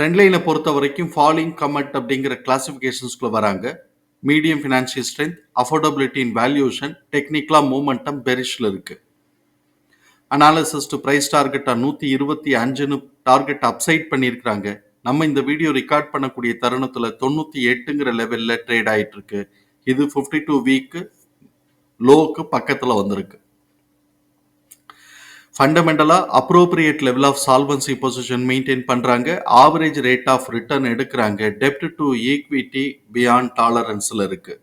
ட்ரெண்ட்லைனை பொறுத்த வரைக்கும் falling comment அப்படிங்கிற கிளாசிஃபிகேஷன்ஸ்குள்ள வராங்க. Medium financial strength affordability in valuation டெக்னிக்கலாக மூமெண்டம் பெரிஷில் இருக்குது அனாலிசிஸ் டு ப்ரைஸ் டார்கெட்டாக நூற்றி இருபத்தி அஞ்சுன்னு டார்கெட் அப்சைட் பண்ணியிருக்கிறாங்க. நம்ம இந்த வீடியோ ரெக்கார்ட் பண்ணக்கூடிய தருணத்தில் தொண்ணூற்றி எட்டுங்கிற லெவலில் ட்ரேட் ஆகிட்டு இருக்கு இது ஃபிஃப்டி டூ வீக்கு லோவுக்கு பக்கத்தில் வந்திருக்கு. ஃபண்டமெண்டலாக appropriate level of solvency position maintain பண்ணுறாங்க ஆவரேஜ் ரேட் ஆஃப் ரிட்டர்ன் எடுக்கிறாங்க. டெப்ட் டு ஈக்விட்டி பியாண்ட் டாலரன்ஸில் இருக்குது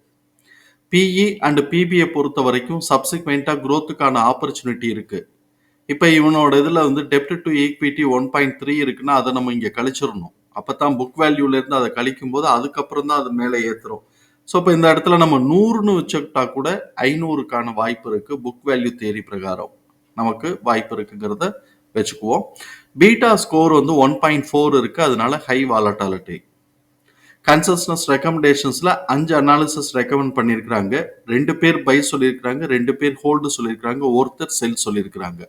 பிஇ அண்ட் பிபியை பொறுத்த வரைக்கும் சப்சிக்வெண்ட்டாக க்ரோத்துக்கான ஆப்பர்ச்சுனிட்டி இருக்குது இப்போ இவனோட இதில் வந்து டெப்ட் to equity one point three இருக்குன்னா அதை நம்ம இங்கே கழிச்சிடணும். அப்போ தான் புக் வேல்யூலேருந்து அதை கழிக்கும் போது அதுக்கப்புறம் தான் அது மேலே ஏற்றுறோம் ஸோ இப்போ இந்த இடத்துல நம்ம நூறுன்னு வச்சுக்கிட்டா கூட ஐநூறுக்கான வாய்ப்பு இருக்குது புக் வேல்யூ தேரி பிரகாரம். நமக்கு வாய்ப்பு இருக்குங்கிறத வச்சுக்குவோம். பீட்டா ஸ்கோர் வந்து ஒன் பாயிண்ட் ஃபோர் இருக்கு அதனால ஹை வாலட்டாலிட்டி கன்சஸ்னஸ் ரெக்கமெண்டேஷன்ஸ்ல அஞ்சு அனாலிசிஸ் ரெக்கமெண்ட் பண்ணியிருக்கிறாங்க. ரெண்டு பேர் பை சொல்லியிருக்கிறாங்க ரெண்டு பேர் ஹோல்டு சொல்லியிருக்கிறாங்க ஒருத்தர் செல் சொல்லியிருக்கிறாங்க.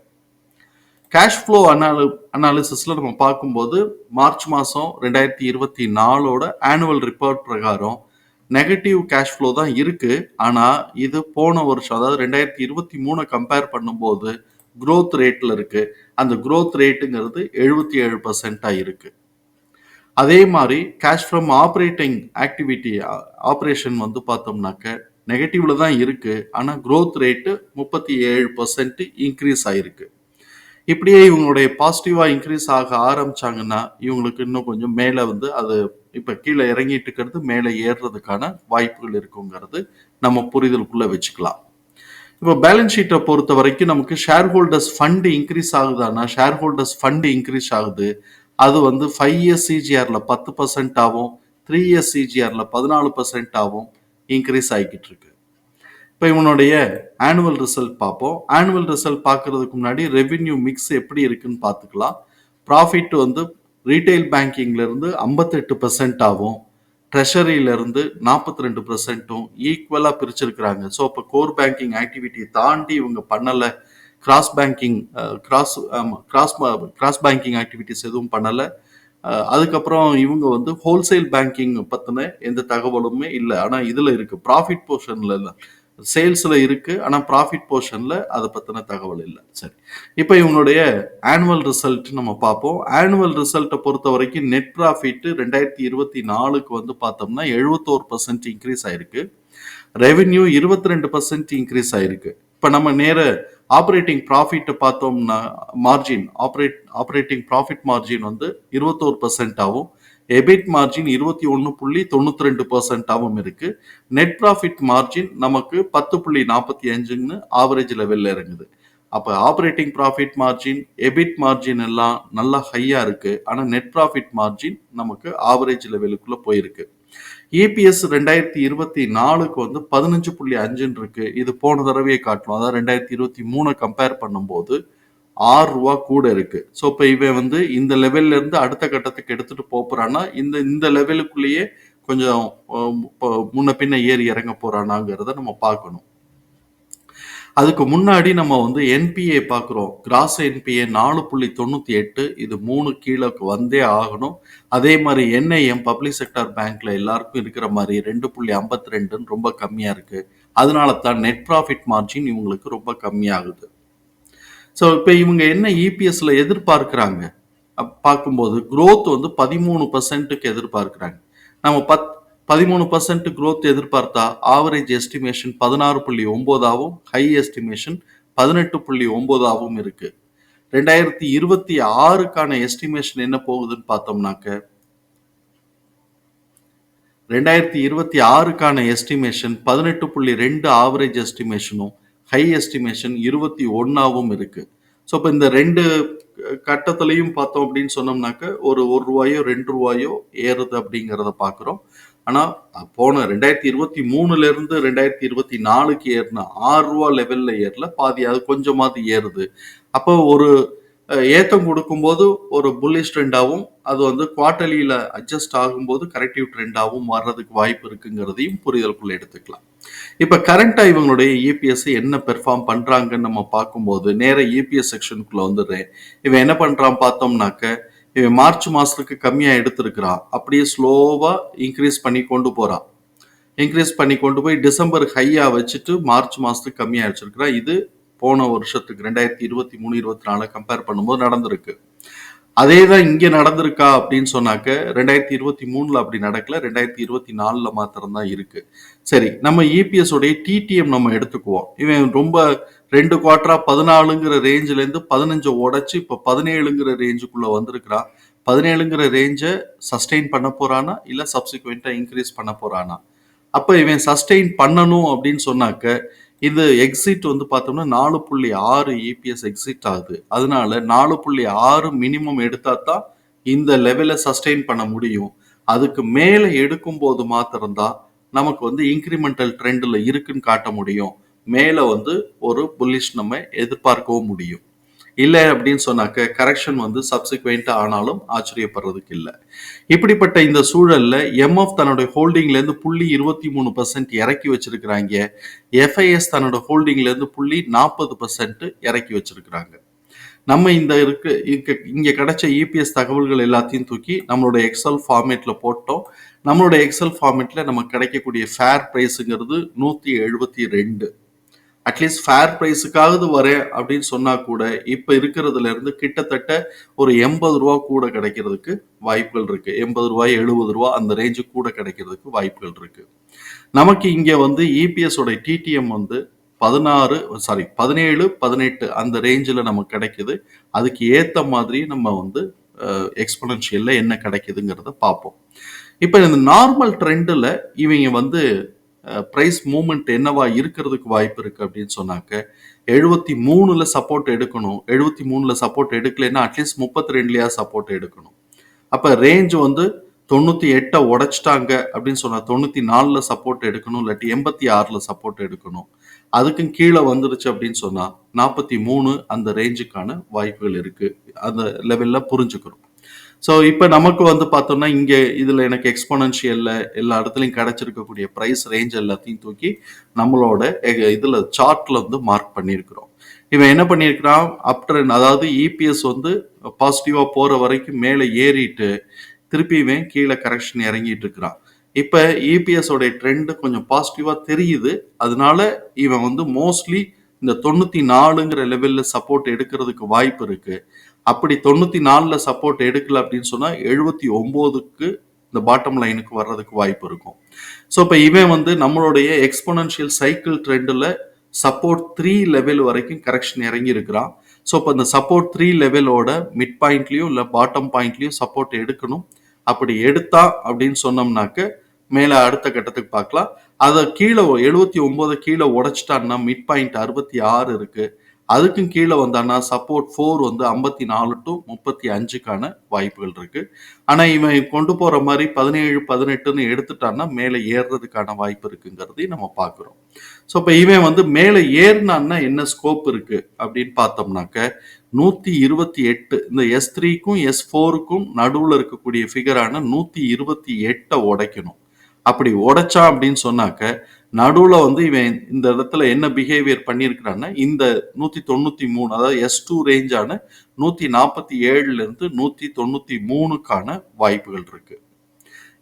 கேஷ் ஃப்ளோ அனாலி அனாலிசிஸில் நம்ம பார்க்கும்போது மார்ச் மாதம் ரெண்டாயிரத்தி இருபத்தி நாலோட ஆனுவல் ரிப்போர்ட் பிரகாரம் நெகட்டிவ் கேஷ் ஃப்ளோ தான் இருக்குது ஆனால் இது போன வருஷம் அதாவது ரெண்டாயிரத்தி இருபத்தி மூணை கம்பேர் பண்ணும்போது க்ரோத் ரேட்டில் இருக்குது அந்த குரோத் ரேட்டுங்கிறது எழுபத்தி ஏழு பர்சன்டாக இருக்கு. அதே மாதிரி cash from operating activity operation வந்து பார்த்தோம்னாக்க நெகட்டிவில் தான் இருக்குது ஆனால் க்ரோத் ரேட்டு முப்பத்தி ஏழு பர்சன்ட் இன்க்ரீஸ் ஆகிருக்கு இப்படியே இவங்களுடைய பாசிட்டிவாக இன்க்ரீஸ் ஆக ஆரம்பிச்சாங்கன்னா இவங்களுக்கு இன்னும் கொஞ்சம் மேலே வந்து அது இப்போ கீழே இறங்கிட்டு இருக்கிறது மேலே ஏறுறதுக்கான வாய்ப்புகள் இருக்குங்கிறது நம்ம புரிதலுக்குள்ளே வச்சுக்கலாம். இப்போ பேலன்ஸ் ஷீட்டை பொறுத்த வரைக்கும் நமக்கு ஷேர் ஹோல்டர்ஸ் ஃபண்டு இன்க்ரீஸ் ஆகுதானா ஷேர் ஹோல்டர்ஸ் ஃபண்டு இன்க்ரீஸ் ஆகுது. அது வந்து ஃபைவ் இயர்ஸ் சிஜிஆரில் பத்து பர்சன்ட் ஆகும் த்ரீ இயர்ஸ் சிஜிஆரில் பதினாலு பர்சன்ட் ஆகும் இன்க்ரீஸ் ஆகிக்கிட்டு இருக்கு. இப்போ இவனுடைய ஆனுவல் ரிசல்ட் பார்ப்போம். ஆனுவல் ரிசல்ட் பார்க்கறதுக்கு முன்னாடி ரெவின்யூ மிக்ஸ் எப்படி இருக்குன்னு பார்த்துக்கலாம். ப்ராஃபிட் வந்து ரீட்டைல் பேங்கிங்லேருந்து ஐம்பத்தெட்டு பர்சன்ட் ஆகும். ட்ரெஷரியிலேருந்து நாற்பத்தி ரெண்டு பர்சன்ட்டும் ஈக்குவலாக பிரிச்சிருக்கிறாங்க. ஸோ இப்போ கோர் பேங்கிங் ஆக்டிவிட்டி தாண்டி இவங்க பண்ணலை. Cross banking cross cross cross banking activities எதுவும் பண்ணலை. அதுக்கப்புறம் இவங்க வந்து ஹோல்சேல் பேங்கிங் பற்றின எந்த தகவலுமே இல்லை. ஆனால் இதில் இருக்குது ப்ராஃபிட் போர்ஷனில் இல்லை சேல்ஸில் இருக்குது ஆனால் ப்ராஃபிட் போர்ஷனில் அதை பற்றின தகவல் இல்லை. சரி. இப்போ இவங்களுடைய ஆனுவல் ரிசல்ட் நம்ம பார்ப்போம். ஆனுவல் ரிசல்ட்டை பொறுத்த வரைக்கும் நெட் ப்ராஃபிட் ரெண்டாயிரத்தி இருபத்தி நாலுக்கு வந்து பார்த்தோம்னா எழுபத்தோரு பர்சன்ட் இன்க்ரீஸ் ஆயிருக்கு. ரெவென்யூ இருபத்தி ரெண்டு பர்சன்ட் இன்க்ரீஸ் ஆயிருக்கு. இப்போ நம்ம நேர ஆப்ரேட்டிங் ப்ராஃபிட்டை பார்த்தோம்னா margin operate operating profit margin வந்து இருபத்தோரு பர்சன்ட் ஆகும். எபிட் மார்ஜின் இருபத்தி ஒன்று புள்ளி தொண்ணூத்தி ரெண்டு பர்சன்டாகவும் இருக்கு. நெட் ப்ராஃபிட் மார்ஜின் நமக்கு பத்து புள்ளி நாற்பத்தி அஞ்சுன்னு ஆவரேஜ் லெவல்ல இறங்குது அப்போ operating profit margin EBIT margin எல்லாம் நல்லா ஹையாக இருக்கு. ஆனால் நெட் ப்ராஃபிட் மார்ஜின் நமக்கு ஆவரேஜ் லெவலுக்குள்ளே போயிருக்கு. இபிஎஸ் ரெண்டாயிரத்தி இருபத்தி நாலுக்கு வந்து பதினஞ்சு புள்ளி அஞ்சுன்னு இருக்கு. இது போன தடவையை காட்டணும் அதாவது ரெண்டாயிரத்தி இருபத்தி மூணு கம்பேர் பண்ணும்போது ஆறு ரூபா கூட இருக்கு. ஸோ இப்போ இவன் வந்து இந்த லெவல்ல இருந்து அடுத்த கட்டத்துக்கு எடுத்துட்டு போறான்னா இந்த இந்த லெவலுக்குள்ளேயே கொஞ்சம் முன்ன பின்ன ஏறி இறங்க போறானாங்கிறத நம்ம பார்க்கணும். அதுக்கு முன்னாடி நம்ம வந்து என்பிஏ பார்க்குறோம். கிராஸ் என்பிஏ நாலு புள்ளி தொண்ணூற்றி எட்டு இது மூணு கீழே வந்தே ஆகணும். அதே மாதிரி என்ஐஎம் பப்ளிக் செக்டார் பேங்க்ல எல்லாருக்கும் இருக்கிற மாதிரி ரெண்டு புள்ளி ஐம்பத்தி ரெண்டுன்னு ரொம்ப கம்மியாக இருக்கு. அதனால தான் நெட் ப்ராஃபிட் மார்ஜின் இவங்களுக்கு ரொம்ப கம்மியாகுது. ஸோ இப்போ இவங்க என்ன இபிஎஸ்ல எதிர்பார்க்குறாங்க? பார்க்கும்போது குரோத் வந்து பதிமூணு பர்சன்ட்டுக்கு எதிர்பார்க்குறாங்க. நம்ம பத் பதிமூணு பர்சன்ட் குரோத் எதிர்பார்த்தா ஆவரேஜ் எஸ்டிமேஷன் பதினாறு புள்ளி ஒம்போதாகவும் ஹை எஸ்டிமேஷன் பதினெட்டு புள்ளி ஒம்போதாகவும் இருக்கு. ரெண்டாயிரத்தி இருபத்தி ஆறுக்கான எஸ்டிமேஷன் என்ன போகுதுன்னு பார்த்தோம்னாக்க ரெண்டாயிரத்தி இருபத்தி ஆறுக்கான எஸ்டிமேஷன் பதினெட்டு புள்ளி ரெண்டு ஆவரேஜ் எஸ்டிமேஷனும் ஹை எஸ்டிமேஷன் இருபத்தி ஒன்றாவும் இருக்குது ஸோ இப்போ இந்த ரெண்டு கட்டத்துலையும் பார்த்தோம் அப்படின்னு சொன்னோம்னாக்க ஒரு ஒரு ரூபாயோ ரெண்டு ரூபாயோ ஏறுது அப்படிங்கிறத பார்க்குறோம். ஆனால் போன ரெண்டாயிரத்தி இருபத்தி மூணுலேருந்து ரெண்டாயிரத்தி இருபத்தி நாலுக்கு ஏறின ஆறு ரூபா லெவலில் ஏறல பாதி அது கொஞ்சமாவது ஏறுது. அப்போ ஒரு ஏத்தம் கொடுக்கும்போது ஒரு புல்லிஷ் ட்ரெண்டாகவும் அது வந்து குவார்டர்லியில் அட்ஜஸ்ட் ஆகும்போது கரெக்டிவ் ட்ரெண்டாகவும் மாறுறதுக்கு வாய்ப்பு இருக்குங்கிறதையும் புரிதலுக்குள்ளே எடுத்துக்கலாம். இப்போ கரண்ட்டாக இவங்களுடைய இபிஎஸ் என்ன பெர்ஃபார்ம் பண்ணுறாங்கன்னு நம்ம பார்க்கும்போது நேர இபிஎஸ் செக்ஷனுக்குள்ள வந்துடுறேன். இவன் என்ன பண்ணுறான் பார்த்தோம்னாக்க இவன் மார்ச் மாதத்துக்கு கம்மியாக எடுத்திருக்கிறான். அப்படியே ஸ்லோவாக இன்க்ரீஸ் பண்ணி கொண்டு போகிறான் இன்க்ரீஸ் பண்ணி கொண்டு போய் டிசம்பர் ஹையாக வச்சுட்டு மார்ச் மாதத்துக்கு கம்மியாக வச்சிருக்கிறான் இது போன வருஷத்துக்கு ரெண்டாயிரத்தி இருபத்தி மூணு இருபத்தி நாலு கம்பேர் பண்ணும்போது நடந்திருக்கு. அதே தான் இங்கே நடந்திருக்கா அப்படின்னு சொன்னாக்க ரெண்டாயிரத்தி இருபத்தி மூணில் அப்படி நடக்கல ரெண்டாயிரத்தி இருபத்தி நாலில் மாத்திரம்தான் இருக்குது சரி நம்ம இபிஎஸ் உடைய டிடிஎம் நம்ம எடுத்துக்குவோம். இவன் ரொம்ப ரெண்டு குவார்டரா பதினாலுங்கிற ரேஞ்சிலேருந்து பதினஞ்சு உடச்சி இப்போ பதினேழுங்கிற ரேஞ்சுக்குள்ளே வந்திருக்கிறான். பதினேழுங்கிற ரேஞ்சை சஸ்டெயின் பண்ண போகிறானா இல்லை சப்சிக்வெண்ட்டாக இன்க்ரீஸ் பண்ண போகிறானா அப்போ இவன் சஸ்டெயின் பண்ணணும் அப்படின்னு சொன்னாக்க இது எக்ஸிட் வந்து பார்த்தோம்னா நாலு புள்ளி ஆறு இபிஎஸ் எக்ஸிட் ஆகுது. அதனால நாலு புள்ளி ஆறு மினிமம் எடுத்தா தான் இந்த லெவலை சஸ்டெயின் பண்ண முடியும். அதுக்கு மேலே எடுக்கும்போது மாத்திரம்தான் நமக்கு வந்து இன்க்ரிமெண்டல் ட்ரெண்டில் இருக்குன்னு காட்ட முடியும். மேலே வந்து ஒரு புல்லிஷ் நம்ம எதிர்பார்க்கவும் முடியும். இல்லை அப்படின்னு சொன்னாக்க கரெக்ஷன் வந்து சப்சிக்வெண்ட்டாக ஆனாலும் ஆச்சரியப்படுறதுக்கு இல்லை. இப்படிப்பட்ட இந்த சூழலில் எம்எஃப் தன்னுடைய ஹோல்டிங்லேருந்து புள்ளி இருபத்தி மூணு பர்சன்ட் இறக்கி வச்சிருக்கிறாங்க. எஃப்ஐஎஸ் தன்னோட ஹோல்டிங்லேருந்து புள்ளி நாற்பது பர்சன்ட் இறக்கி வச்சிருக்கிறாங்க. நம்ம இந்த இருக்கு இங்கே கிடைச்ச இபிஎஸ் தகவல்கள் எல்லாத்தையும் தூக்கி நம்மளோட எக்ஸல் ஃபார்மேட்டில் போட்டோம். நம்மளோட எக்ஸல் ஃபார்மேட்டில் நமக்கு கிடைக்கக்கூடிய ஃபேர் ப்ரைஸுங்கிறது நூற்றி எழுபத்தி ரெண்டு. அட்லீஸ்ட் ஃபேர் ப்ரைஸுக்காவது வரேன் அப்படின்னு சொன்னா கூட இப்போ இருக்கிறதுல இருந்து கிட்டத்தட்ட ஒரு எண்பது ரூபா கூட கிடைக்கிறதுக்கு வாய்ப்புகள் இருக்கு. எண்பது ரூபாய் எழுபது ரூபா அந்த ரேஞ்சு கூட கிடைக்கிறதுக்கு வாய்ப்புகள் இருக்கு. நமக்கு இங்க வந்து இபிஎஸ் உடைய டிடிஎம் வந்து பதினாறு சாரி பதினேழு பதினெட்டு அந்த ரேஞ்சில் நமக்கு கிடைக்குது. அதுக்கு ஏற்ற மாதிரி நம்ம வந்து எக்ஸ்பனன்ஷியலில் என்ன கிடைக்குதுங்கிறத பார்ப்போம். இப்போ இந்த நார்மல் ட்ரெண்டில் இவங்க வந்து ப்ரைஸ் மூமெண்ட் என்னவா இருக்கிறதுக்கு வாய்ப்பு இருக்கு அப்படின்னு சொன்னாக்க எழுபத்தி மூணுல சப்போர்ட் எடுக்கணும். எழுபத்தி மூணுல சப்போர்ட் எடுக்கலைன்னா அட்லீஸ்ட் முப்பத்தி ரெண்டுலயா சப்போர்ட் எடுக்கணும். அப்ப ரேஞ்ச் வந்து தொண்ணூத்தி எட்டை உடைச்சிட்டாங்க அப்படின்னு சொன்னா தொண்ணூத்தி நாலுல சப்போர்ட் எடுக்கணும் இல்லாட்டி எண்பத்தி ஆறுல சப்போர்ட் எடுக்கணும். அதுக்கும் கீழே வந்துருச்சு அப்படின்னு சொன்னா நாற்பத்தி மூணு அந்த ரேஞ்சுக்கான வாய்ப்புகள் இருக்கு. அந்த லெவல்ல புரிஞ்சுக்கணும் ஸோ இப்போ நமக்கு வந்து பார்த்தோம்னா இங்கே இதில் எனக்கு எக்ஸ்போனன்ஷியலில் எல்லா இடத்துலையும் கிடைச்சிருக்கக்கூடிய ப்ரைஸ் ரேஞ்ச் எல்லாத்தையும் தூக்கி நம்மளோட இதில் சார்ட்டில் வந்து மார்க் பண்ணியிருக்கிறோம். இவன் என்ன பண்ணியிருக்கிறான்? அப்டர் அதாவது இபிஎஸ் வந்து பாசிட்டிவாக போகிற வரைக்கும் மேலே ஏறிட்டு திருப்பி இவன் கீழே கரெக்ஷன் இறங்கிட்டு இருக்கிறான். இப்போ இபிஎஸோடைய ட்ரெண்டு கொஞ்சம் பாசிட்டிவாக தெரியுது. அதனால இவன் வந்து மோஸ்ட்லி இந்த தொண்ணூற்றி நாலுங்கிற லெவலில் சப்போர்ட் எடுக்கிறதுக்கு வாய்ப்பு இருக்குது அப்படி தொண்ணூத்தி நாலுல சப்போர்ட் எடுக்கல அப்படின்னு சொன்னா எழுபத்தி ஒன்பதுக்கு இந்த பாட்டம் லைனுக்கு வர்றதுக்கு வாய்ப்பு இருக்கும். ஸோ இப்போ இவன் வந்து நம்மளுடைய எக்ஸ்போனன்ஷியல் சைக்கிள் ட்ரெண்டில் சப்போர்ட் த்ரீ லெவல் வரைக்கும் கரெக்ஷன் இறங்கி இருக்கிறான். ஸோ இப்போ இந்த சப்போர்ட் த்ரீ லெவலோட மிட் பாயிண்ட்லேயும் இல்லை பாட்டம் பாயிண்ட்லேயும் சப்போர்ட் எடுக்கணும். அப்படி எடுத்தா அப்படின்னு சொன்னோம்னாக்க மேலே அடுத்த கட்டத்துக்கு பார்க்கலாம். அதை கீழே எழுபத்தி ஒம்போது கீழே உடைச்சிட்டான்னா மிட் பாயிண்ட் அறுபத்தி ஆறு இருக்குது அதுக்கும் கீழே வந்தான்னா சப்போர்ட் ஃபோர் வந்து ஐம்பத்தி நாலு டு முப்பத்தி அஞ்சுக்கான வாய்ப்புகள் இருக்கு. ஆனா இவன் கொண்டு போற மாதிரி பதினேழு பதினெட்டுன்னு எடுத்துட்டான்னா மேலே ஏறுறதுக்கான வாய்ப்பு இருக்குங்கிறதையும் நம்ம பார்க்குறோம். ஸோ இப்போ இவன் வந்து மேலே ஏறினான்னா என்ன ஸ்கோப் இருக்கு அப்படின்னு பார்த்தோம்னாக்க நூத்தி இருபத்தி எட்டு இந்த எஸ் த்ரீக்கும் எஸ் ஃபோருக்கும் நடுவில் இருக்கக்கூடிய ஃபிகரான நூத்தி இருபத்தி எட்டை உடைக்கணும். அப்படி உடைச்சான் அப்படின்னு சொன்னாக்க நடுவில் வந்து இவன் இந்த இடத்துல என்ன பிஹேவியர் பண்ணியிருக்கிறான்னா இந்த நூற்றி தொண்ணூற்றி மூணு அதாவது எஸ் டூ ரேஞ்சான நூற்றி நாற்பத்தி ஏழுலேருந்து நூற்றி தொண்ணூற்றி மூணுக்கான வாய்ப்புகள் இருக்குது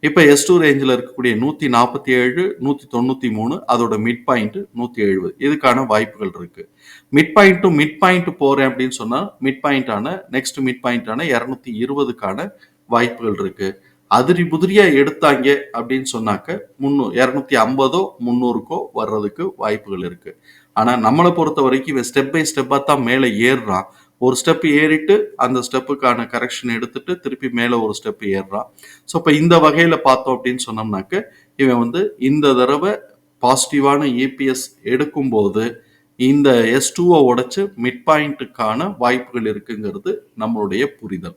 இப்போ எஸ் டூ ரேஞ்சில் இருக்கக்கூடிய நூற்றி நாற்பத்தி ஏழு நூற்றி தொண்ணூற்றி மூணு அதோட மிட் பாயிண்ட்டு நூற்றி எழுபது இதுக்கான வாய்ப்புகள் இருக்குது mid point to mid point போகிறேன் அப்படின்னு சொன்னால் மிட் பாயிண்டான நெக்ஸ்ட் மிட் பாயிண்டான இரநூத்தி இருபதுக்கான வாய்ப்புகள் இருக்குது அதிரி புதிரியா எடுத்தாங்க அப்படின்னு சொன்னாக்க முன்னூறு இரநூத்தி ஐம்பதோ முந்நூறுக்கோ வர்றதுக்கு வாய்ப்புகள் இருக்கு. ஆனா நம்மளை பொறுத்த வரைக்கும் இவன் ஸ்டெப் பை ஸ்டெப்பா தான் மேலே ஏறுறான். ஒரு ஸ்டெப் ஏறிட்டு அந்த ஸ்டெப்புக்கான கரெக்ஷன் எடுத்துட்டு திருப்பி மேலே ஒரு ஸ்டெப் ஏறுறான். ஸோ இப்போ இந்த வகையில பார்த்தோம் அப்படின்னு சொன்னோம்னாக்க இவன் வந்து இந்த தடவை பாசிட்டிவான இபிஎஸ் எடுக்கும்போது இந்த எஸ் டூவை உடைச்சு மிட் பாயிண்ட்டுக்கான வாய்ப்புகள் இருக்குங்கிறது நம்மளுடைய புரிதல்.